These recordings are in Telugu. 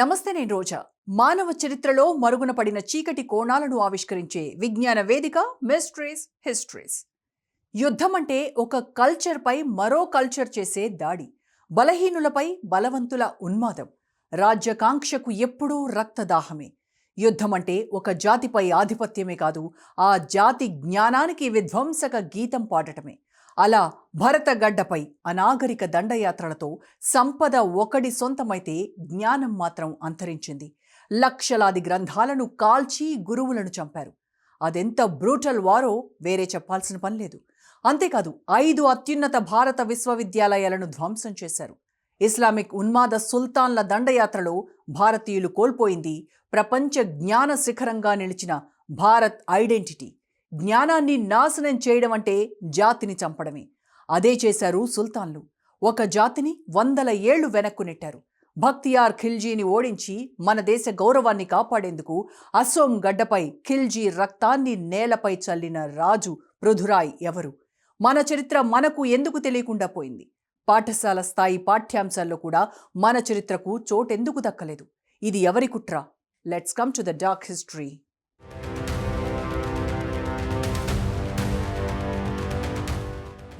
నమస్తే నేను రోజా. మానవ చరిత్రలో మరుగున పడిన చీకటి కోణాలను ఆవిష్కరించే విజ్ఞాన వేదిక మిస్ట్రీస్ హిస్టరీస్ యుద్ధం అంటే ఒక కల్చర్పై మరో కల్చర్ చేసే దాడి. బలహీనులపై బలవంతుల ఉన్మాదం. రాజ్యకాంక్షకు ఎప్పుడూ రక్తదాహమే. యుద్ధం అంటే ఒక జాతిపై ఆధిపత్యమే కాదు ఆ జాతి జ్ఞానానికి విధ్వంసక గీతం పాడటమే. అలా భరతగడ్డపై అనాగరిక దండయాత్రలతో సంపద ఒకడి సొంతమైతే జ్ఞానం మాత్రం అంతరించింది. లక్షలాది గ్రంథాలను కాల్చి గురువులను చంపారు. అదెంత బ్రూటల్ వారో వేరే చెప్పాల్సిన పని లేదు. అంతేకాదు ఐదు అత్యున్నత భారత విశ్వవిద్యాలయాలను ధ్వంసం చేశారు. ఇస్లామిక్ ఉన్మాద సుల్తాన్ల దండయాత్రలో భారతీయులు కోల్పోయింది ప్రపంచ జ్ఞాన శిఖరంగా నిలిచిన భారత్ ఐడెంటిటీ. జ్ఞానాన్ని నాశనం చేయడం అంటే జాతిని చంపడమే. అదే చేశారు సుల్తాన్లు. ఒక జాతిని వందల ఏళ్ళు వెనక్కు నెట్టారు. భక్తియార్ ఖిల్జీని ఓడించి మన దేశ గౌరవాన్ని కాపాడేందుకు అసోం గడ్డపై ఖిల్జీ రక్తాన్ని నేలపై చల్లిన రాజు పృథురాయ్ ఎవరు? మన చరిత్ర మనకు ఎందుకు తెలియకుండా పోయింది? పాఠశాల స్థాయి పాఠ్యాంశాల్లో కూడా మన చరిత్రకు చోటెందుకు దక్కలేదు. ఇది ఎవరి కుట్ర? Let's come to the dark history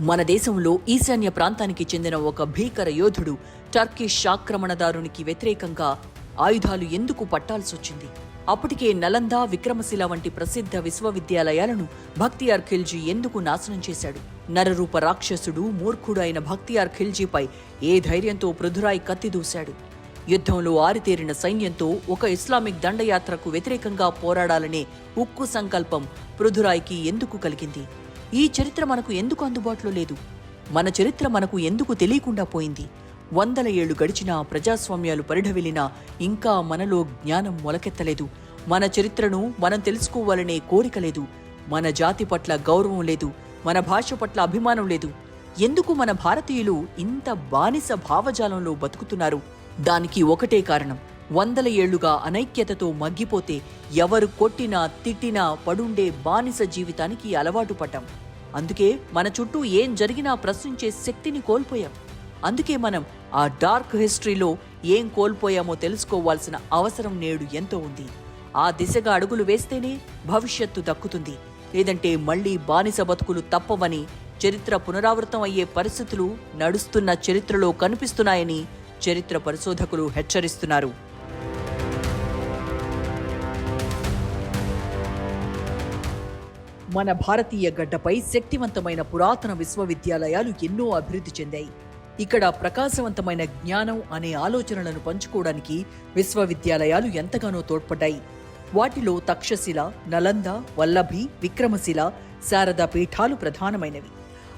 మన దేశంలో ఈశాన్య ప్రాంతానికి చెందిన ఒక భీకర యోధుడు టర్కిష్ ఆక్రమణదారునికి వ్యతిరేకంగా ఆయుధాలు ఎందుకు పట్టాల్సొచ్చింది అప్పటికే నలంద విక్రమశిల వంటి ప్రసిద్ధ విశ్వవిద్యాలయాలను భక్తియార్ ఖిల్జీ ఎందుకు నాశనం చేశాడు? నరరూప రాక్షసుడు మూర్ఖుడు అయిన భక్తియార్ ఖిల్జీపై ఏ ధైర్యంతో పృథురాయ్ కత్తిదూశాడు యుద్ధంలో ఆరితేరిన సైన్యంతో ఒక ఇస్లామిక్ దండయాత్రకు వ్యతిరేకంగా పోరాడాలనే ఉక్కు సంకల్పం పృథురాయ్కి ఎందుకు కలిగింది? ఈ చరిత్ర మనకు ఎందుకు అందుబాటులో లేదు? మన చరిత్ర మనకు ఎందుకు తెలియకుండా పోయింది? వందల ఏళ్ళు గడిచినా ప్రజాస్వామ్యాలు పరిఢవిలినా ఇంకా మనలో జ్ఞానం మొలకెత్తలేదు. మన చరిత్రను మనం తెలుసుకోవాలనే కోరిక లేదు. మన జాతి పట్ల గౌరవం లేదు. మన భాష పట్ల అభిమానం లేదు. ఎందుకు మన భారతీయులు ఇంత బానిస భావజాలంలో బతుకుతున్నారు? దానికి ఒకటే కారణం. వందల ఏళ్ళుగా అనైక్యతతో మగ్గిపోతే ఎవరు కొట్టినా తిట్టినా పడుండే బానిస జీవితానికి అలవాటు పడ్డాం. అందుకే మన చుట్టూ ఏం జరిగినా ప్రశ్నించే శక్తిని కోల్పోయాం. అందుకే మనం ఆ డార్క్ హిస్టరీలో ఏం కోల్పోయామో తెలుసుకోవాల్సిన అవసరం నేడు ఎంతో ఉంది. ఆ దిశగా అడుగులు వేస్తేనే భవిష్యత్తు దక్కుతుంది. లేదంటే మళ్ళీ బానిస బతుకులు తప్పవని చరిత్ర పునరావృతం అయ్యే పరిస్థితులు నడుస్తున్న చరిత్రలో కనిపిస్తున్నాయని చరిత్ర పరిశోధకులు హెచ్చరిస్తున్నారు. మన భారతీయ గడ్డపై శక్తివంతమైన పురాతన విశ్వవిద్యాలయాలు ఎన్నో అభివృద్ధి చెందాయి. ఇక్కడ ప్రకాశవంతమైన జ్ఞానం అనే ఆలోచనలను పంచుకోవడానికి విశ్వవిద్యాలయాలు ఎంతగానో తోడ్పడ్డాయి. వాటిలో తక్షశిల నలంద వల్లభి విక్రమశిల శారదా పీఠాలు ప్రధానమైనవి.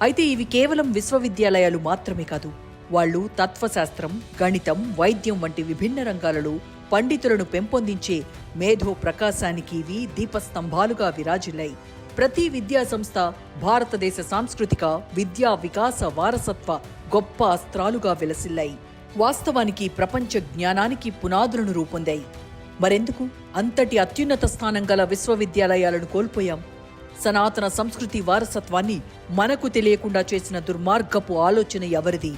అయితే ఇవి కేవలం విశ్వవిద్యాలయాలు మాత్రమే కాదు వాళ్ళు తత్వశాస్త్రం గణితం వైద్యం వంటి విభిన్న రంగాలలో పండితులను పెంపొందించే మేధో ప్రకాశానికి ఇవి దీపస్తంభాలుగా విరాజిల్లాయి. ప్రతి విద్యా సంస్థ భారతదేశ సాంస్కృతిక విద్యా వికాస వారసత్వ గొప్ప అస్త్రాలుగా వెలసిల్లాయి. వాస్తవానికి ప్రపంచ జ్ఞానానికి పునాదులను రూపొందాయి. మరెందుకు? అంతటి అత్యున్నత స్థానం గల విశ్వవిద్యాలయాలను కోల్పోయాం. సనాతన సంస్కృతి వారసత్వాన్ని మనకు తెలియకుండా చేసిన దుర్మార్గపు ఆలోచన ఎవరిది?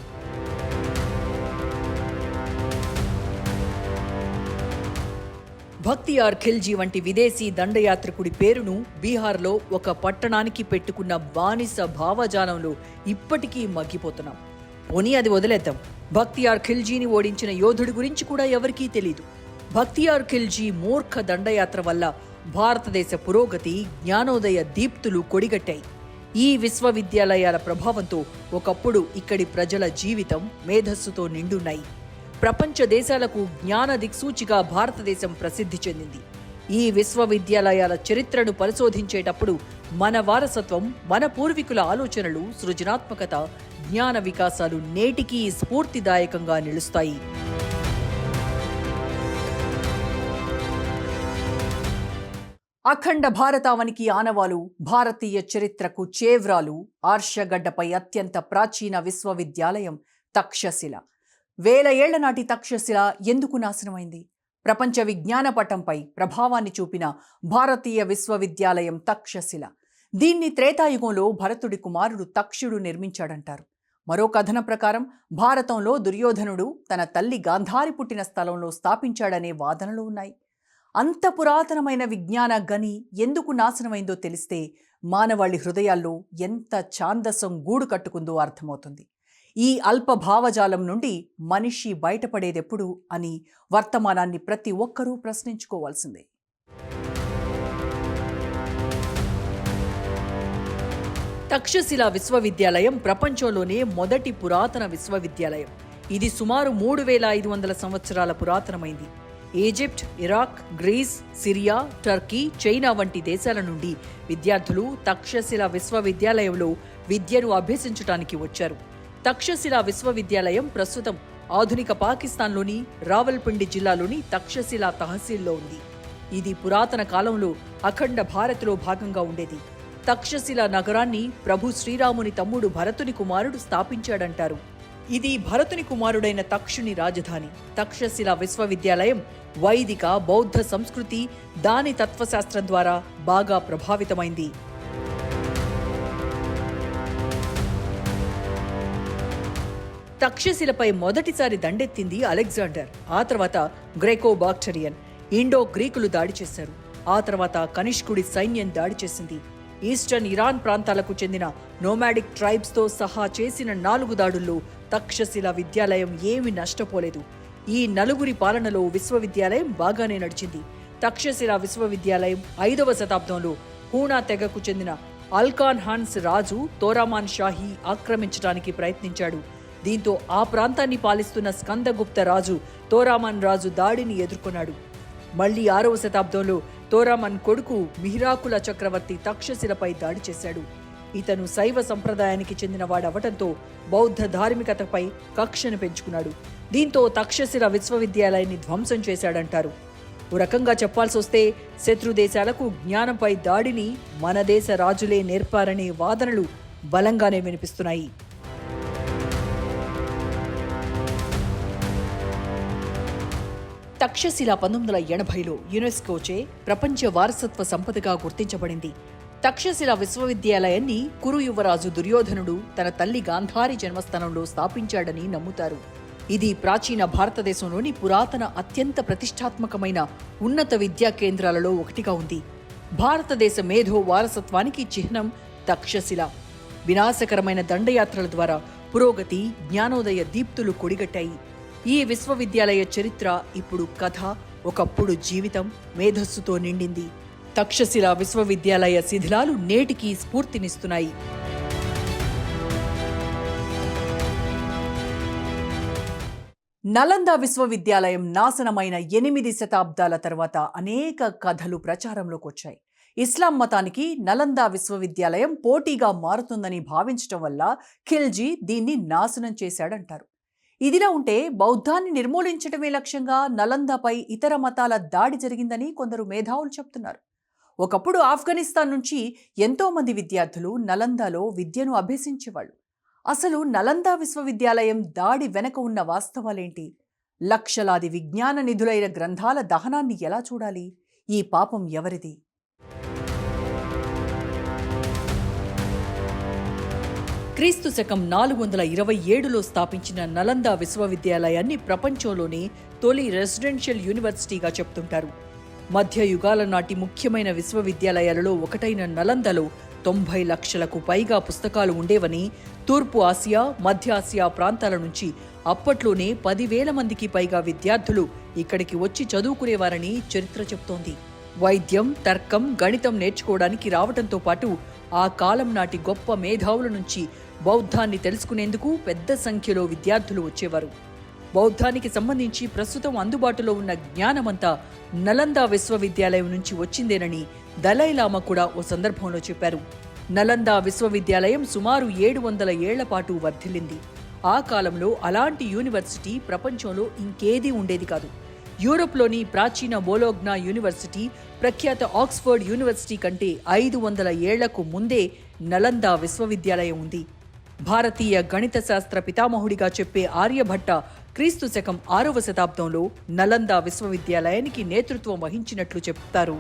భక్తియార్ ఖిల్జీ వంటి విదేశీ దండయాత్రికుడి పేరును బీహార్లో ఒక పట్టణానికి పెట్టుకున్న బానిస భావజాలంలో ఇప్పటికీ మగ్గిపోతున్నాం. పోనీ అది వదిలేద్దాం. భక్తియార్ ఖిల్జీని ఓడించిన యోధుడి గురించి కూడా ఎవరికీ తెలీదు. భక్తియార్ ఖిల్జీ మూర్ఖ దండయాత్ర వల్ల భారతదేశ పురోగతి జ్ఞానోదయ దీప్తులు కొడిగట్టాయి. ఈ విశ్వవిద్యాలయాల ప్రభావంతో ఒకప్పుడు ఇక్కడి ప్రజల జీవితం మేధస్సుతో నిండున్నాయి. ప్రపంచ దేశాలకు జ్ఞాన దిక్సూచిగా భారతదేశం ప్రసిద్ధి చెందింది. ఈ విశ్వవిద్యాలయాల చరిత్రను పరిశోధించేటప్పుడు మన వారసత్వం మన పూర్వీకుల ఆలోచనలు సృజనాత్మకత జ్ఞాన వికాసాలు నేటికీ స్ఫూర్తిదాయకంగా నిలుస్తాయి. అఖండ భారతావనికి ఆనవాలు భారతీయ చరిత్రకు చేవ్రాలు ఆర్షగడ్డపై అత్యంత ప్రాచీన విశ్వవిద్యాలయం తక్షశిల. వేల ఏళ్ళ నాటి తక్షశిల ఎందుకు నాశనమైంది? ప్రపంచ విజ్ఞాన పటంపై ప్రభావాన్ని చూపిన భారతీయ విశ్వవిద్యాలయం తక్షశిల. దీన్ని త్రేతాయుగంలో భరతుడి కుమారుడు తక్షుడు నిర్మించాడంటారు. మరో కథన ప్రకారం భారతంలో దుర్యోధనుడు తన తల్లి గాంధారి పుట్టిన స్థలంలో స్థాపించాడనే వాదనలు ఉన్నాయి. అంత పురాతనమైన విజ్ఞాన గని ఎందుకు నాశనమైందో తెలిస్తే మానవాళి హృదయాల్లో ఎంత ఛాందసం గూడు కట్టుకుందో అర్థమవుతుంది. ఈ అల్ప భావజాలం నుండి మనిషి బయటపడేదెప్పుడు అని వర్తమానాన్ని ప్రతి ఒక్కరూ ప్రశ్నించుకోవాల్సిందే. తక్షశిల విశ్వవిద్యాలయం ప్రపంచంలోనే మొదటి పురాతన విశ్వవిద్యాలయం. ఇది సుమారు మూడు వేల ఐదు వందల సంవత్సరాల పురాతనమైంది. Egypt Iraq Greece Syria Turkey China వంటి దేశాల నుండి విద్యార్థులు తక్షశిల విశ్వవిద్యాలయంలో విద్యను అభ్యసించడానికి వచ్చారు. తక్షశిల విశ్వవిద్యాలయం ప్రస్తుతం ఆధునిక పాకిస్తాన్లోని రావల్పిండి జిల్లాలోని తక్షశిల తహసీల్లో ఉంది. ఇది పురాతన కాలంలో అఖండ భారత్లో భాగంగా ఉండేది. తక్షశిల నగరాన్ని ప్రభు శ్రీరాముని తమ్ముడు భరతుని కుమారుడు స్థాపించాడంటారు. ఇది భరతుని కుమారుడైన తక్షుని రాజధాని. తక్షశిల విశ్వవిద్యాలయం వైదిక బౌద్ధ సంస్కృతి దాని తత్వశాస్త్రం ద్వారా బాగా ప్రభావితమైంది. తక్షశిలపై మొదటిసారి దండెత్తింది అలెగ్జాండర్ ఆ తర్వాత గ్రేకో బాక్టరియన్ ఇండో గ్రీకులు దాడి చేశారు. ఆ తర్వాత కనిష్కుడి సైన్యం దాడి చేసింది. ఈస్టర్న్ ఇరాన్ ప్రాంతాలకు చెందిన నోమాడిక్ ట్రైబ్స్తో సహా చేసిన నాలుగు దాడుల్లో తక్షశిల విద్యాలయం ఏమీ నష్టపోలేదు. ఈ నలుగురి పాలనలో విశ్వవిద్యాలయం బాగానే నడిచింది. తక్షశిల విశ్వవిద్యాలయం ఐదవ శతాబ్దంలో హూనా తెగకు చెందిన అల్కాన్ హాన్స్ రాజు తోరామాన్ షాహీ ఆక్రమించడానికి ప్రయత్నించాడు. దీంతో ఆ ప్రాంతాన్ని పాలిస్తున్న స్కందగుప్త రాజు తోరామన్ రాజు దాడిని ఎదుర్కొన్నాడు. మళ్ళీ ఆరవ శతాబ్దంలో తోరామన్ కొడుకు మిహిరాకుల చక్రవర్తి తక్షశిలపై దాడి చేశాడు. ఇతను శైవ సంప్రదాయానికి చెందినవాడవటంతో బౌద్ధ ధార్మికతపై కక్షను పెంచుకున్నాడు. దీంతో తక్షశిల విశ్వవిద్యాలయాన్ని ధ్వంసం చేశాడంటారు. ఓ రకంగా చెప్పాల్సి వస్తే శత్రు దేశాలకు జ్ఞానంపై దాడిని మన దేశ రాజులే నేర్పారనే వాదనలు బలంగానే వినిపిస్తున్నాయి. తక్షశిల పంతొమ్మిది వందల ఎనభైలో యునెస్కోచే ప్రపంచ వారసత్వ సంపదగా గుర్తించబడింది. తక్షశిల విశ్వవిద్యాలయాన్ని కురు యువరాజు దుర్యోధనుడు తన తల్లి గాంధారి జన్మస్థానంలో స్థాపించాడని నమ్ముతారు. ఇది ప్రాచీన భారతదేశంలోని పురాతన అత్యంత ప్రతిష్టాత్మకమైన ఉన్నత విద్యా కేంద్రాలలో ఒకటిగా ఉంది. భారతదేశ మేధో వారసత్వానికి చిహ్నం తక్షశిల. వినాశకరమైన దండయాత్రల ద్వారా పురోగతి జ్ఞానోదయ దీప్తులు కొడిగట్టాయి. ఈ విశ్వవిద్యాలయ చరిత్ర ఇప్పుడు కథ ఒకప్పుడు జీవితం మేధస్సుతో నిండింది. తక్షశిల విశ్వవిద్యాలయ శిథిలాలు నేటికి స్ఫూర్తినిస్తున్నాయి. నలంద విశ్వవిద్యాలయం నాశనమైన ఎనిమిది శతాబ్దాల తర్వాత అనేక కథలు ప్రచారంలోకి వచ్చాయి. ఇస్లాం మతానికి నలంద విశ్వవిద్యాలయం పోటీగా మారుతుందని భావించటం వల్ల ఖిల్జీ దీన్ని నాశనం చేశాడంటారు. ఇదిలా ఉంటే బౌద్ధాన్ని నిర్మూలించడమే లక్ష్యంగా నలందపై ఇతర మతాల దాడి జరిగిందని కొందరు మేధావులు చెప్తున్నారు. ఒకప్పుడు ఆఫ్ఘనిస్తాన్ నుంచి ఎంతో మంది విద్యార్థులు నలందాలో విద్యను అభ్యసించేవాళ్ళు. అసలు నలంద విశ్వవిద్యాలయం దాడి వెనక ఉన్న వాస్తవాలేంటి? లక్షలాది విజ్ఞాన నిధులైన గ్రంథాల దహనాన్ని ఎలా చూడాలి? ఈ పాపం ఎవరిది? క్రీస్తు శకం నాలుగు వందల ఇరవై ఏడులో స్థాపించిన నలంద విశ్వవిద్యాలయాన్ని ప్రపంచంలోనే తొలి రెసిడెన్షియల్ యూనివర్సిటీగా చెప్తుంటారు. మధ్య యుగాల నాటి ముఖ్యమైన విశ్వవిద్యాలయాలలో ఒకటైన నలందలో తొంభై లక్షలకు పైగా పుస్తకాలు ఉండేవని తూర్పు ఆసియా మధ్య ఆసియా ప్రాంతాల నుంచి అప్పట్లోనే పదివేల మందికి పైగా విద్యార్థులు ఇక్కడికి వచ్చి చదువుకునేవారని చరిత్ర చెప్తోంది. వైద్యం తర్కం గణితం నేర్చుకోవడానికి రావడంతో పాటు ఆ కాలం నాటి గొప్ప మేధావుల నుంచి బౌద్ధాన్ని తెలుసుకునేందుకు పెద్ద సంఖ్యలో విద్యార్థులు వచ్చేవారు. బౌద్ధానికి సంబంధించి ప్రస్తుతం అందుబాటులో ఉన్న జ్ఞానమంతా నలంద విశ్వవిద్యాలయం నుంచి వచ్చిందేనని దలైలామా కూడా ఓ సందర్భంలో చెప్పారు. నలంద విశ్వవిద్యాలయం సుమారు ఏడు వందల ఏళ్ళ పాటు వర్ధిల్లింది. ఆ కాలంలో అలాంటి యూనివర్సిటీ ప్రపంచంలో ఇంకేదీ ఉండేది కాదు. యూరోప్లోని ప్రాచీన బోలోగ్నా యూనివర్సిటీ ప్రఖ్యాత ఆక్స్ఫర్డ్ యూనివర్సిటీ కంటే ఐదు వందల ఏళ్ళకు ముందే నలంద విశ్వవిద్యాలయం ఉంది. భారతీయ గణిత శాస్త్ర పితామహుడిగా చెప్పే ఆర్యభట్ట క్రీస్తు శకం ఆరవ శతాబ్దంలో నలంద విశ్వవిద్యాలయానికి నేతృత్వం వహించినట్లు చెప్తారు.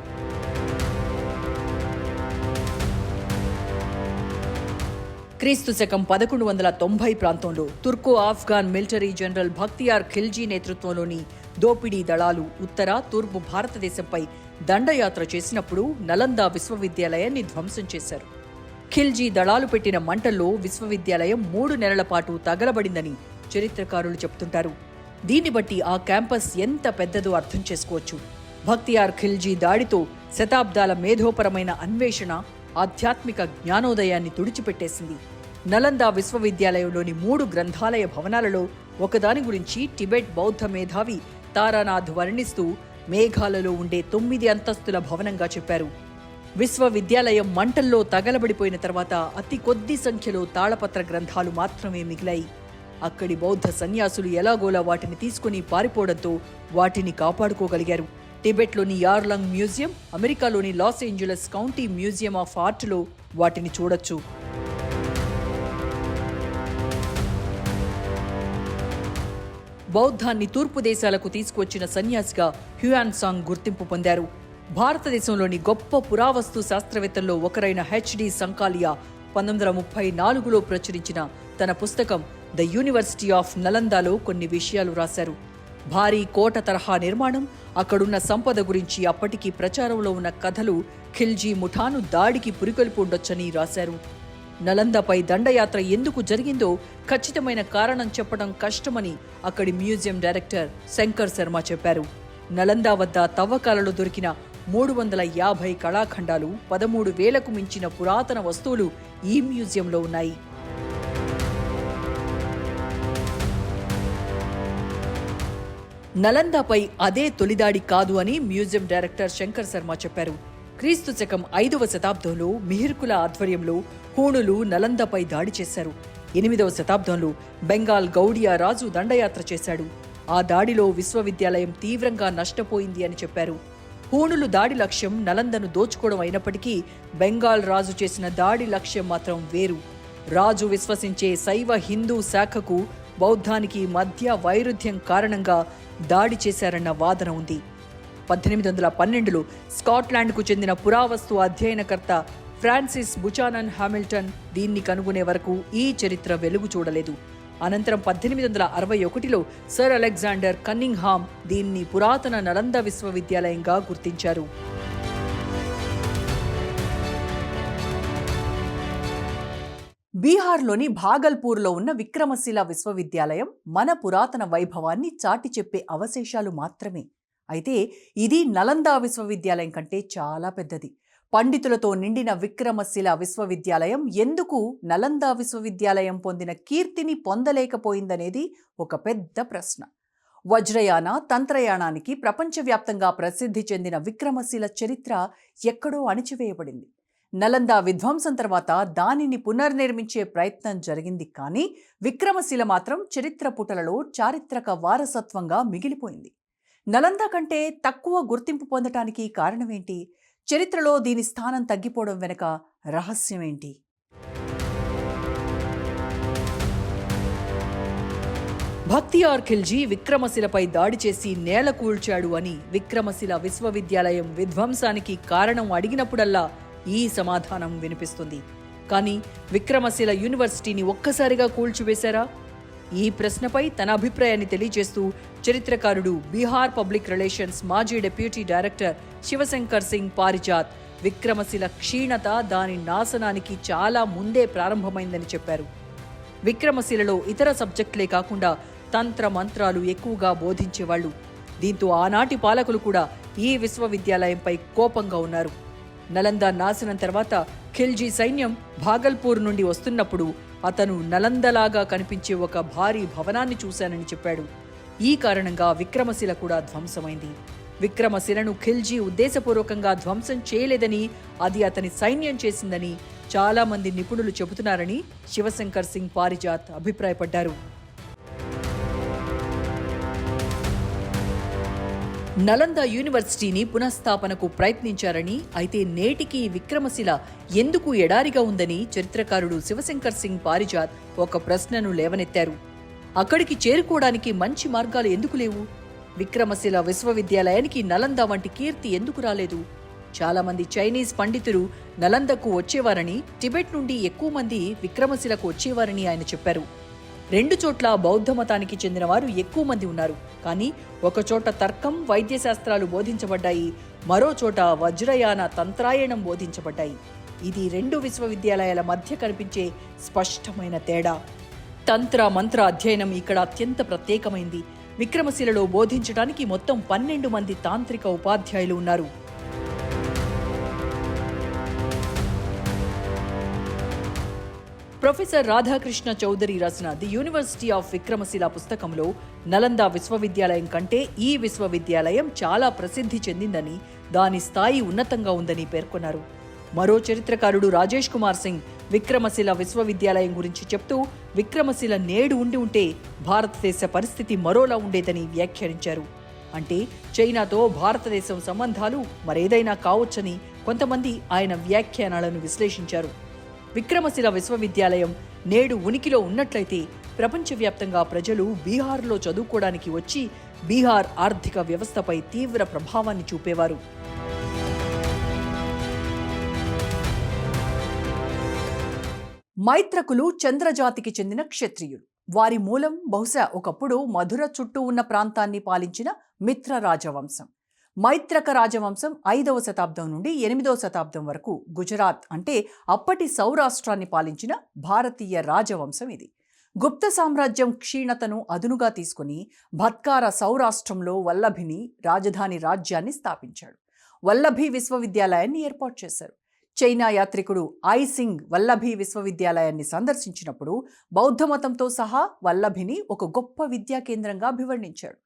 క్రీస్తు శకం పదకొండు వందల తొంభై ప్రాంతంలో Turko Afghan military general Bakhtiyar Khilji నేతృత్వంలోని దోపిడీ దళాలు ఉత్తర తూర్పు భారతదేశంపై దండయాత్ర చేసినప్పుడు నలందా విశ్వవిద్యాలయాన్ని ధ్వంసం చేశారు. ఖిల్జీ దళాలు పెట్టిన మంటల్లో విశ్వవిద్యాలయం మూడు నెలల పాటు తగలబడిందని చరిత్రకారులు చెబుతుంటారు. దీన్ని బట్టి ఆ క్యాంపస్ ఎంత పెద్దదో అర్థం చేసుకోవచ్చు. భక్తియార్ ఖిల్జీ దాడితో శతాబ్దాల మేధోపరమైన అన్వేషణ ఆధ్యాత్మిక జ్ఞానోదయాన్ని తుడిచిపెట్టేసింది. నలందా విశ్వవిద్యాలయంలోని మూడు గ్రంథాలయ భవనాలలో ఒకదాని గురించి టిబెట్ బౌద్ధ మేధావి తారానాథ్ వర్ణిస్తూ మేఘాలలో ఉండే తొమ్మిది అంతస్తుల భవనంగా చెప్పారు. విశ్వవిద్యాలయం మంటల్లో తగలబడిపోయిన తర్వాత అతి కొద్ది సంఖ్యలో తాళపత్ర గ్రంథాలు మాత్రమే మిగిలాయి. అక్కడి బౌద్ధ సన్యాసులు ఎలాగోలా వాటిని తీసుకుని పారిపోవడంతో వాటిని కాపాడుకోగలిగారు. టిబెట్లోని యార్లంగ్ మ్యూజియం అమెరికాలోని Los Angeles county museum of ఆర్ట్లో వాటిని చూడొచ్చు. బౌద్ధాన్ని తూర్పు దేశాలకు తీసుకువచ్చిన సన్యాసిగా హ్యూయాన్ సాంగ్ గుర్తింపు పొందారు. భారతదేశంలోని గొప్ప పురావస్తు శాస్త్రవేత్తల్లో ఒకరైన హెచ్డి సంకాలియా పంతొమ్మిది వందల ముప్పై నాలుగులో ప్రచురించిన తన పుస్తకం ద యూనివర్సిటీ ఆఫ్ నలందాలో కొన్ని విషయాలు రాశారు. భారీ కోట తరహా నిర్మాణం అక్కడున్న సంపద గురించి అప్పటికి ప్రచారంలో ఉన్న కథలు ఖిల్జీ ముఠాను దాడికి పురికొల్పు ఉండొచ్చని రాశారు. నలందపై దండయాత్ర ఎందుకు జరిగిందో ఖచ్చితమైన కారణం చెప్పడం కష్టమని అక్కడి మ్యూజియం డైరెక్టర్ శంకర్ శర్మ చెప్పారు. నలంద వద్ద తవ్వకాలలో దొరికిన మూడు వందల యాభై కళాఖండాలు పదమూడు వేలకు మించిన పురాతన వస్తువులు ఈ మ్యూజియంలో ఉన్నాయి. నలందాపై అదే తొలిదాడి కాదు అని మ్యూజియం డైరెక్టర్ శంకర్ శర్మ చెప్పారు. క్రీస్తు శకం ఐదవ శతాబ్దంలో మిహిర్కుల ఆధ్వర్యంలో హూణులు నలందపై దాడి చేశారు. ఎనిమిదవ శతాబ్దంలో బెంగాల్ గౌడియా రాజు దండయాత్ర చేశాడు. ఆ దాడిలో విశ్వవిద్యాలయం తీవ్రంగా నష్టపోయింది అని చెప్పారు. హూణులు దాడి లక్ష్యం నలందను దోచుకోవడం అయినప్పటికీ బెంగాల్ రాజు చేసిన దాడి లక్ష్యం మాత్రం వేరు. రాజు విశ్వసించే శైవ హిందూ శాఖకు బౌద్ధానికి మధ్య వైరుధ్యం కారణంగా దాడి చేశారన్న వాదన ఉంది. పద్దెనిమిది వందల పన్నెండులో స్కాట్లాండ్కు చెందిన పురావస్తు అధ్యయనకర్త ఫ్రాన్సిస్ బుచానన్ హామిల్టన్ దీన్ని కనుగొనే వరకు ఈ చరిత్ర వెలుగు చూడలేదు. అనంతరం పద్దెనిమిది వందల అరవై ఒకటిలో సర్ అలెగ్జాండర్ కన్నింగ్హామ్ దీన్ని పురాతన నలంద విశ్వవిద్యాలయంగా గుర్తించారు. బీహార్లోని భాగల్పూర్లో ఉన్న విక్రమశిల విశ్వవిద్యాలయం మన పురాతన వైభవాన్ని చాటి చెప్పే అవశేషాలు మాత్రమే. అయితే ఇది నలందా విశ్వవిద్యాలయం కంటే చాలా పెద్దది. పండితులతో నిండిన విక్రమశిల విశ్వవిద్యాలయం ఎందుకు నలందా విశ్వవిద్యాలయం పొందిన కీర్తిని పొందలేకపోయిందనేది ఒక పెద్ద ప్రశ్న. వజ్రయాన తంత్రయానానికి ప్రపంచవ్యాప్తంగా ప్రసిద్ధి చెందిన విక్రమశిల చరిత్ర ఎక్కడో అణిచివేయబడింది. నలంద విధ్వంసం తర్వాత దానిని పునర్నిర్మించే ప్రయత్నం జరిగింది కానీ విక్రమశిల మాత్రం చరిత్ర పుటలలో చారిత్రక వారసత్వంగా మిగిలిపోయింది. నలంద కంటే తక్కువ గుర్తింపు పొందటానికి కారణమేంటి? చరిత్రలో దీని స్థానం తగ్గిపోవడం వెనుక రహస్యమేంటి భక్తియార్ ఖిల్జీ విక్రమశిలపై దాడి చేసి నేల కూల్చాడు అని విక్రమశిల విశ్వవిద్యాలయం విధ్వంసానికి కారణం అడిగినప్పుడల్లా ఈ సమాధానం వినిపిస్తుంది. కానీ విక్రమశిల యూనివర్సిటీని ఒక్కసారిగా కూల్చివేశారా? ఈ ప్రశ్నపై తన అభిప్రాయాన్ని తెలియజేస్తూ చరిత్రకారుడు బీహార్ పబ్లిక్ రిలేషన్స్ మాజీ డెప్యూటీ డైరెక్టర్ శివశంకర్ సింగ్ పారిజాత్. విక్రమశిల క్షీణత దాని నాశనానికి చాలా ముందే ప్రారంభమైందని చెప్పారు. విక్రమశిలలో ఇతర సబ్జెక్టులే కాకుండా తంత్ర మంత్రాలు ఎక్కువగా బోధించేవాళ్ళు. దీంతో ఆనాటి పాలకులు కూడా ఈ విశ్వవిద్యాలయంపై కోపంగా ఉన్నారు. నలంద నాశనం తర్వాత ఖిల్జీ సైన్యం భాగల్పూర్ నుండి వస్తున్నప్పుడు అతను నలందలాగా కనిపించే ఒక భారీ భవనాన్ని చూశానని చెప్పాడు. ఈ కారణంగా విక్రమశిల కూడా ధ్వంసమైంది. విక్రమశిలను ఖిల్జీ ఉద్దేశపూర్వకంగా ధ్వంసం చేయలేదని అది అతని సైన్యం చేసిందని చాలా మంది నిపుణులు చెబుతున్నారని శివశంకర్ సింగ్ పారిజాత్ అభిప్రాయపడ్డారు. నలంద యూనివర్సిటీని పునఃస్థాపనకు ప్రయత్నించారని అయితే నేటికి విక్రమశిల ఎందుకు ఎడారిగా ఉందని చరిత్రకారుడు శివశంకర్ సింగ్ పారిజాత్ ఒక ప్రశ్నను లేవనెత్తారు. అక్కడికి చేరుకోవడానికి మంచి మార్గాలు ఎందుకు లేవు? విక్రమశిల విశ్వవిద్యాలయానికి నలంద వంటి కీర్తి ఎందుకు రాలేదు? చాలామంది చైనీస్ పండితులు నలందకు వచ్చేవారని టిబెట్ నుండి ఎక్కువ మంది విక్రమశిలకు వచ్చేవారని ఆయన చెప్పారు. రెండు చోట్ల బౌద్ధ మతానికి చెందిన వారు ఎక్కువ మంది ఉన్నారు. కానీ ఒకచోట తర్కం వైద్యశాస్త్రాలు బోధించబడ్డాయి. మరో చోట వజ్రయాన తంత్రాయణం బోధించబడ్డాయి. ఇది రెండు విశ్వవిద్యాలయాల మధ్య కనిపించే స్పష్టమైన తేడా. తంత్ర మంత్ర అధ్యయనం ఇక్కడ అత్యంత ప్రత్యేకమైంది. విక్రమశిలలో బోధించడానికి మొత్తం పన్నెండు మంది తాంత్రిక ఉపాధ్యాయులు ఉన్నారు. ప్రొఫెసర్ రాధాకృష్ణ చౌదరి రాసిన ది యూనివర్సిటీ ఆఫ్ విక్రమశిల పుస్తకంలో నలంద విశ్వవిద్యాలయం కంటే ఈ విశ్వవిద్యాలయం చాలా ప్రసిద్ధి చెందిందని దాని స్థాయి ఉన్నతంగా ఉందని పేర్కొన్నారు. మరో చరిత్రకారుడు రాజేష్ కుమార్ సింగ్ విక్రమశిల విశ్వవిద్యాలయం గురించి చెప్తూ విక్రమశిల నేడు ఉండి ఉంటే భారతదేశ పరిస్థితి మరోలా ఉండేదని వ్యాఖ్యానించారు. అంటే చైనాతో భారతదేశం సంబంధాలు మరేదైనా కావచ్చని కొంతమంది ఆయన వ్యాఖ్యానాలను విశ్లేషించారు. విక్రమశిల విశ్వవిద్యాలయం నేడు ఉనికిలో ఉన్నట్లయితే ప్రపంచవ్యాప్తంగా ప్రజలు బీహార్లో చదువుకోవడానికి వచ్చి బీహార్ ఆర్థిక వ్యవస్థపై తీవ్ర ప్రభావాన్ని చూపేవారు. మైత్రకులు చంద్రజాతికి చెందిన క్షత్రియులు. వారి మూలం బహుశా ఒకప్పుడు మధుర చుట్టూ ఉన్న ప్రాంతాన్ని పాలించిన మిత్ర రాజవంశం. మైత్రక రాజవంశం ఐదవ శతాబ్దం నుండి ఎనిమిదవ శతాబ్దం వరకు గుజరాత్ అంటే అప్పటి సౌరాష్ట్రాన్ని పాలించిన భారతీయ రాజవంశం ఇది. గుప్త సామ్రాజ్యం క్షీణతను అదునుగా తీసుకుని భత్కార సౌరాష్ట్రంలో వల్లభిని రాజధాని రాజ్యాన్ని స్థాపించాడు. వల్లభి విశ్వవిద్యాలయాన్ని ఏర్పాటు చేశారు. చైనా యాత్రికుడు ఐసింగ్ వల్లభి విశ్వవిద్యాలయాన్ని సందర్శించినప్పుడు బౌద్ధమతంతో సహా వల్లభిని ఒక గొప్ప విద్యా కేంద్రంగా అభివర్ణించాడు.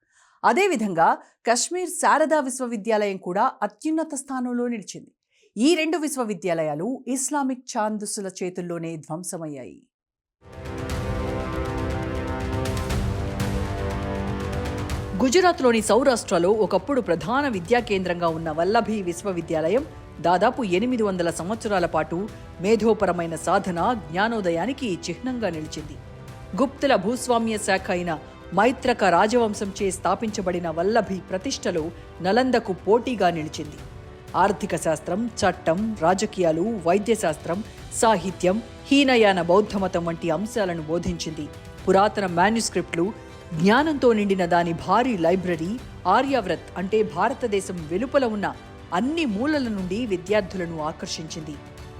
అదేవిధంగా కశ్మీర్ శారదా విశ్వవిద్యాలయం కూడా అత్యున్నత స్థానంలో నిలిచింది. ఈ రెండు విశ్వవిద్యాలయాలు ఇస్లామిక్ ఛాందస్సుల చేతుల్లోనే ధ్వంసమయ్యాయి. గుజరాత్లోని సౌరాష్ట్రలో ఒకప్పుడు ప్రధాన విద్యా కేంద్రంగా ఉన్న వల్లభి విశ్వవిద్యాలయం దాదాపు ఎనిమిది వందల సంవత్సరాల పాటు మేధోపరమైన సాధన జ్ఞానోదయానికి చిహ్నంగా నిలిచింది. గుప్తుల భూస్వామ్య శాఖ అయిన మైత్రక రాజవంశంచే స్థాపించబడిన వల్లభి ప్రతిష్టలో నలందకు పోటీగా నిలిచింది. ఆర్థిక శాస్త్రం చట్టం రాజకీయాలు వైద్యశాస్త్రం సాహిత్యం హీనయాన బౌద్ధమతం వంటి అంశాలను బోధించింది. పురాతన మాన్యుస్క్రిప్ట్లు జ్ఞానంతో నిండిన దాని భారీ లైబ్రరీ ఆర్యవ్రత్ అంటే భారతదేశం వెలుపల ఉన్న అన్ని మూలల నుండి విద్యార్థులను ఆకర్షించింది.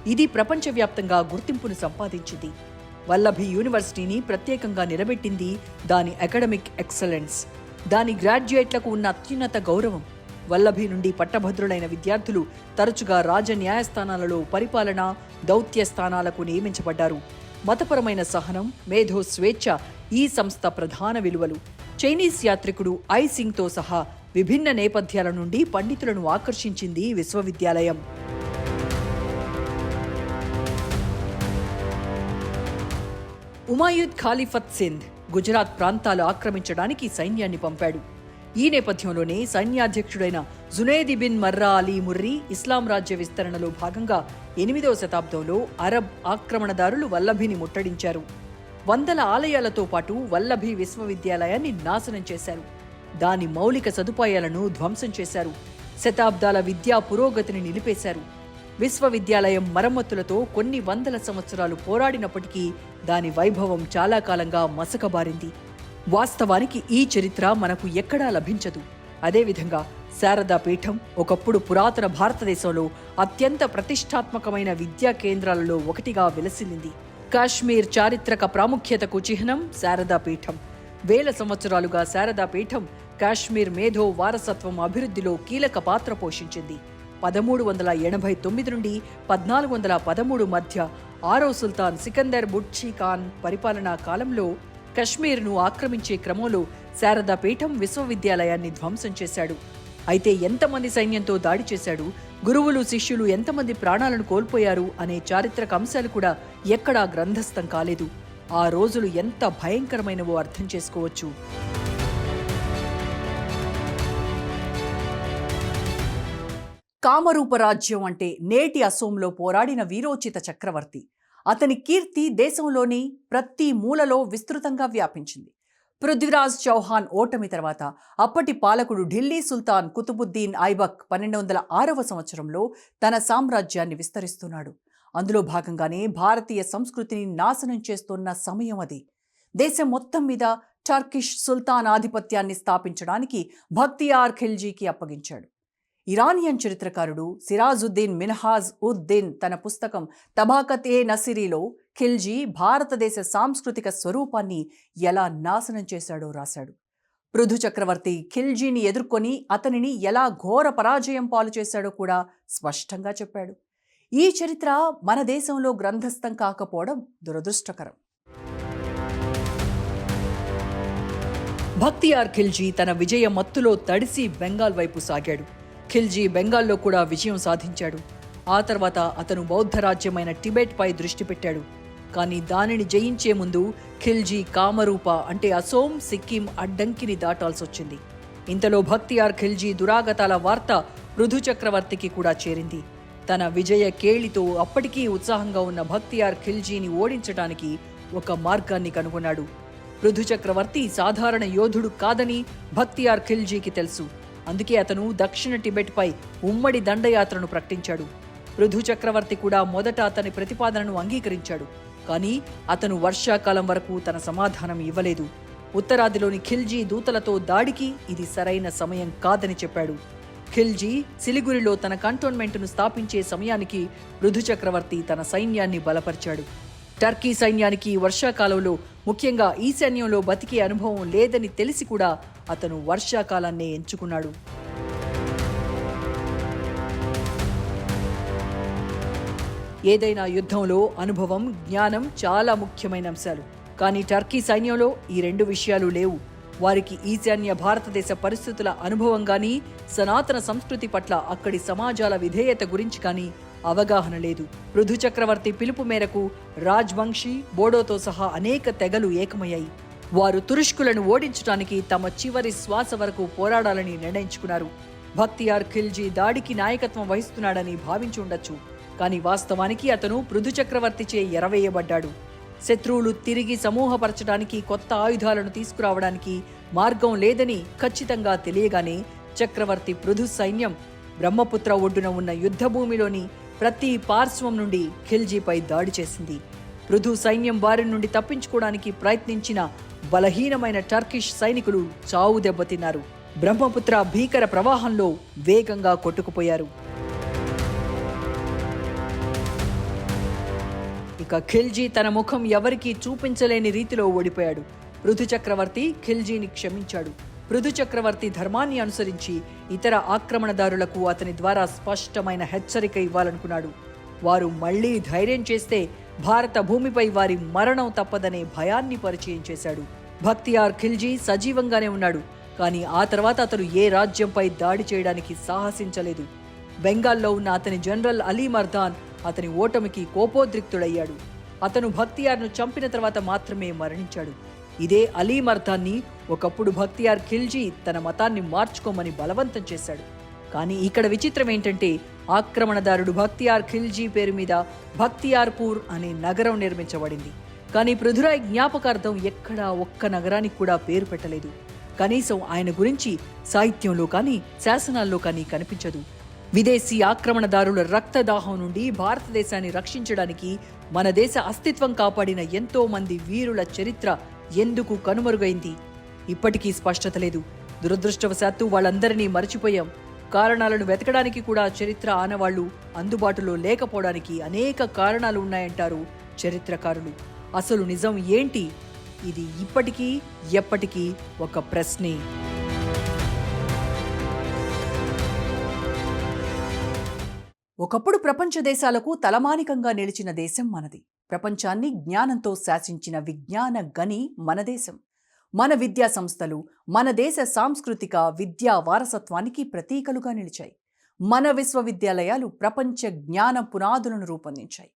ఇది ప్రపంచవ్యాప్తంగా గుర్తింపును సంపాదించింది. వల్లభి యూనివర్సిటీని ప్రత్యేకంగా నిలబెట్టింది దాని అకాడమిక్ ఎక్సలెన్స్. దాని గ్రాడ్యుయేట్లకు ఉన్న అత్యున్నత గౌరవం. వల్లభి నుండి పట్టభద్రులైన విద్యార్థులు తరచుగా రాజ న్యాయస్థానాలలో పరిపాలన దౌత్య స్థానాలకు నియమించబడ్డారు. మతపరమైన సహనం మేధో స్వేచ్ఛ ఈ సంస్థ ప్రధాన విలువలు. చైనీస్ యాత్రికుడు ఐ సింగ్తో సహా విభిన్న నేపథ్యాల నుండి పండితులను ఆకర్షించింది విశ్వవిద్యాలయం. ఉమాయుద్ ఖాలిఫత్ సింధ్ గుజరాత్ ప్రాంతాలు ఆక్రమించడానికి సైన్యాన్ని పంపాడు. ఈ నేపథ్యంలోనే సైన్యాధ్యక్షుడైన Junaid bin Murra Ali Murri ఇస్లాం రాజ్య విస్తరణలో భాగంగా ఎనిమిదవ శతాబ్దంలో అరబ్ ఆక్రమణదారులు వల్లభిని ముట్టడించారు. వందల ఆలయాలతో పాటు వల్లభి విశ్వవిద్యాలయాన్ని నాశనం చేశారు. దాని మౌలిక సదుపాయాలను ధ్వంసం చేశారు. శతాబ్దాల విద్యా పురోగతిని నిలిపేశారు. విశ్వవిద్యాలయం మరమ్మతులతో కొన్ని వందల సంవత్సరాలు పోరాడినప్పటికీ దాని వైభవం చాలా కాలంగా మసకబారింది. వాస్తవానికి ఈ చరిత్ర మనకు ఎక్కడా లభించదు. అదేవిధంగా శారదా పీఠం ఒకప్పుడు పురాతన భారతదేశంలో అత్యంత ప్రతిష్టాత్మకమైన విద్యా కేంద్రాలలో ఒకటిగా విలసిల్లింది. కాశ్మీర్ చారిత్రక ప్రాముఖ్యతకు చిహ్నం శారదా పీఠం. వేల సంవత్సరాలుగా శారదా పీఠం కాశ్మీర్ మేధో వారసత్వం అభివృద్ధిలో కీలక పాత్ర పోషించింది. పదమూడు వందల ఎనభై తొమ్మిది నుండి పద్నాలుగు వందల పదమూడు మధ్య ఆరో సుల్తాన్ సికందర్ బుడ్షీ ఖాన్ పరిపాలనా కాలంలో కశ్మీర్ను ఆక్రమించే క్రమంలో శారదా పీఠం విశ్వవిద్యాలయాన్ని ధ్వంసం చేశాడు. అయితే ఎంతమంది సైన్యంతో దాడి చేశాడు గురువులు శిష్యులు ఎంతమంది ప్రాణాలను కోల్పోయారు అనే చారిత్రక అంశాలు కూడా ఎక్కడా గ్రంథస్థం కాలేదు. ఆ రోజులు ఎంత భయంకరమైనవో అర్థం చేసుకోవచ్చు. కామరూప రాజ్యం అంటే నేటి అసోంలో పోరాడిన వీరోచిత చక్రవర్తి. అతని కీర్తి దేశంలోని ప్రతి మూలలో విస్తృతంగా వ్యాపించింది. పృథ్వీరాజ్ చౌహాన్ ఓటమి తర్వాత అప్పటి పాలకుడు ఢిల్లీ సుల్తాన్ కుతుబుద్దీన్ ఐబక్ పన్నెండు వందల ఆరవ సంవత్సరంలో తన సామ్రాజ్యాన్ని విస్తరిస్తున్నాడు. అందులో భాగంగానే భారతీయ సంస్కృతిని నాశనం చేస్తున్న సమయం అది. దేశం మొత్తం మీద టర్కిష్ సుల్తాన్ ఆధిపత్యాన్ని స్థాపించడానికి భక్తియార్ ఖిల్జీకి అప్పగించాడు. ఇరానియన్ చరిత్రకారుడు సిరాజుద్దీన్ మిన్హాజ్ ఉద్దీన్ తన పుస్తకం తబాకత్ ఏ నసిరీలో ఖిల్జీ భారతదేశ సాంస్కృతిక స్వరూపాన్ని ఎలా నాశనం చేశాడో రాశాడు. పృథు చక్రవర్తి ఖిల్జీని ఎదుర్కొని అతనిని ఎలా ఘోర పరాజయం పాలు చేశాడో కూడా స్పష్టంగా చెప్పాడు. ఈ చరిత్ర మన దేశంలో గ్రంథస్థం కాకపోవడం దురదృష్టకరం. భక్తియార్ ఖిల్జీ తన విజయ మత్తులో తడిసి బెంగాల్ వైపు సాగాడు. ఖిల్జీ బెంగాల్లో కూడా విజయం సాధించాడు. ఆ తర్వాత అతను బౌద్ధ రాజ్యమైన టిబెట్పై దృష్టి పెట్టాడు. కానీ దానిని జయించే ముందు ఖిల్జీ కామరూప అంటే అసోం సిక్కిం అడ్డంకిని దాటాల్సి వచ్చింది ఇంతలో భక్తియార్ ఖిల్జీ దురాగతాల వార్త పృథు చక్రవర్తికి కూడా చేరింది. తన విజయ కేళితో అప్పటికీ ఉత్సాహంగా ఉన్న భక్తియార్ ఖిల్జీని ఓడించటానికి ఒక మార్గాన్ని కనుగొన్నాడు. పృథు చక్రవర్తి సాధారణ యోధుడు కాదని భక్తియార్ ఖిల్జీకి తెలుసు. అందుకే అతను దక్షిణ టిబెట్పై ఉమ్మడి దండయాత్రను ప్రకటించాడు. పృథు చక్రవర్తి కూడా మొదట అతని ప్రతిపాదనను అంగీకరించాడు. కానీ అతను వర్షాకాలం వరకు తన సమాధానం ఇవ్వలేదు. ఉత్తరాదిలోని ఖిల్జీ దూతలతో దాడికి ఇది సరైన సమయం కాదని చెప్పాడు. ఖిల్జీ సిలిగురిలో తన కంటోన్మెంట్ను స్థాపించే సమయానికి పృథు చక్రవర్తి తన సైన్యాన్ని బలపరిచాడు. టర్కీ సైన్యానికి వర్షాకాలంలో ముఖ్యంగా ఈశాన్యంలో బతికే అనుభవం లేదని తెలిసి కూడా అతను వర్షాకాలాన్నే ఎంచుకున్నాడు. ఏదైనా యుద్ధంలో అనుభవం జ్ఞానం చాలా ముఖ్యమైన అంశాలు. కానీ టర్కీ సైన్యంలో ఈ రెండు విషయాలు లేవు. వారికి ఈశాన్య భారతదేశ పరిస్థితుల అనుభవం కానీ సనాతన సంస్కృతి పట్ల అక్కడి సమాజాల విధేయత గురించి కానీ అవగాహన లేదు. పృథు చక్రవర్తి పిలుపు మేరకు రాజ్వంశీ బోడోతో సహా అనేక తెగలు ఏకమయ్యాయి. వారు తురుష్కులను ఓడించడానికి తమ చివరి శ్వాస వరకు పోరాడాలని నిర్ణయించుకున్నారు. భక్తియార్ ఖిల్జీ దాడికి నాయకత్వం వహిస్తున్నాడని భావించి ఉండొచ్చు. కానీ వాస్తవానికి అతను పృథు చక్రవర్తిచే ఎరవేయబడ్డాడు. శత్రువులు తిరిగి సమూహపరచడానికి కొత్త ఆయుధాలను తీసుకురావడానికి మార్గం లేదని ఖచ్చితంగా తెలియగానే చక్రవర్తి పృథు సైన్యం బ్రహ్మపుత్ర ఒడ్డున ఉన్న యుద్ధభూమిలోని ప్రతి పార్శ్వం నుండి ఖిల్జీపై దాడి చేసింది. పృథు సైన్యం వారి నుండి తప్పించుకోవడానికి ప్రయత్నించిన బలహీనమైన టర్కిష్ సైనికులు చావు దెబ్బతిన్నారు. బ్రహ్మపుత్ర భీకర ప్రవాహంలో వేగంగా కొట్టుకుపోయారు. ఇక ఖిల్జీ తన ముఖం ఎవరికీ చూపించలేని రీతిలో ఓడిపోయాడు. పృథు చక్రవర్తి ఖిల్జీని క్షమించాడు. పృథు చక్రవర్తి ధర్మాన్ని అనుసరించి ఇతర ఆక్రమణదారులకు అతని ద్వారా స్పష్టమైన హెచ్చరిక ఇవ్వాలనుకున్నాడు. వారు మళ్ళీ ధైర్యం చేస్తే భారత భూమిపై వారి మరణం తప్పదనే భయాన్ని పరిచయం చేశాడు. భక్తియార్ ఖిల్జీ సజీవంగానే ఉన్నాడు కానీ ఆ తర్వాత అతను ఏ రాజ్యంపై దాడి చేయడానికి సాహసించలేదు. బెంగాల్లో ఉన్న అతని జనరల్ అలీ మర్దాన్ అతని ఓటమికి కోపోద్రిక్తుడయ్యాడు. అతను భక్తియార్ను చంపిన తర్వాత మాత్రమే మరణించాడు. ఇదే అలీ మర్దాన్ని ఒకప్పుడు భక్తియార్ ఖిల్జీ తన మతాన్ని మార్చుకోమని బలవంతం చేశాడు. కానీ ఇక్కడ విచిత్రం ఏంటంటే ఆక్రమణదారుడు భక్తియార్ ఖిల్జీ పేరు మీద భక్తియార్పూర్ అనే నగరం నిర్మించబడింది. కానీ పృథురాయ్ జ్ఞాపకార్థం ఎక్కడా ఒక్క నగరానికి కూడా పేరు పెట్టలేదు. కనీసం ఆయన గురించి సాహిత్యంలో కానీ శాసనాల్లో కానీ కనిపించదు. విదేశీ ఆక్రమణదారుల రక్తదాహం నుండి భారతదేశాన్ని రక్షించడానికి మన దేశ అస్తిత్వం కాపాడిన ఎంతో మంది వీరుల చరిత్ర ఎందుకు కనుమరుగైంది? ఇప్పటికీ స్పష్టత లేదు. దురదృష్టవశాత్తు వాళ్ళందరినీ మర్చిపోయాం. కారణాలను వెతకడానికి కూడా చరిత్ర ఆనవాళ్ళు అందుబాటులో లేకపోవడానికి అనేక కారణాలు ఉన్నాయంటారు చరిత్రకారులు. అసలు నిజం ఏంటి? ఇది ఇప్పటికీ ఎప్పటికీ ఒక ప్రశ్నే. ఒకప్పుడు ప్రపంచ దేశాలకు తలమానికంగా నిలిచిన దేశం మనది. ప్రపంచాన్ని జ్ఞానంతో శాసించిన విజ్ఞాన గని మన దేశం. మన విద్యా సంస్థలు మన దేశ సాంస్కృతిక విద్యా వారసత్వానికి ప్రతీకలుగా నిలిచాయి. మన విశ్వవిద్యాలయాలు ప్రపంచ జ్ఞాన పునాదులను రూపొందించాయి.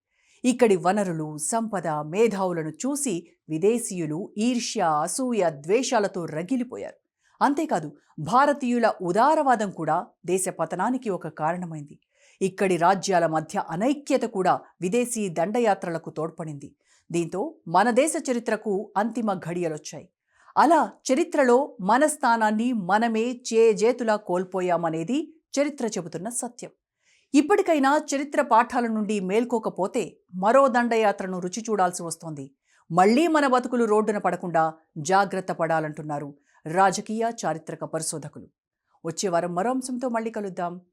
ఇక్కడి వనరులు సంపద మేధావులను చూసి విదేశీయులు ఈర్ష్య అసూయ ద్వేషాలతో రగిలిపోయారు. అంతేకాదు భారతీయుల ఉదారవాదం కూడా దేశ పతనానికి ఒక కారణమైంది. ఇక్కడి రాజ్యాల మధ్య అనైక్యత కూడా విదేశీ దండయాత్రలకు తోడ్పడింది. దీంతో మన దేశ చరిత్రకు అంతిమ ఘడియలొచ్చాయి. అలా చరిత్రలో మన స్థానాన్ని మనమే చేజేతులా కోల్పోయామనేది చరిత్ర చెబుతున్న సత్యం. ఇప్పటికైనా చరిత్ర పాఠాల నుండి మేల్కోకపోతే మరో దండయాత్రను రుచి చూడాల్సి వస్తోంది. మళ్ళీ మన బతుకులు రోడ్డున పడకుండా జాగ్రత్త పడాలంటున్నారు రాజకీయ చారిత్రక పరిశోధకులు. వచ్చే వారం మరో అంశంతో మళ్ళీ కలుద్దాం.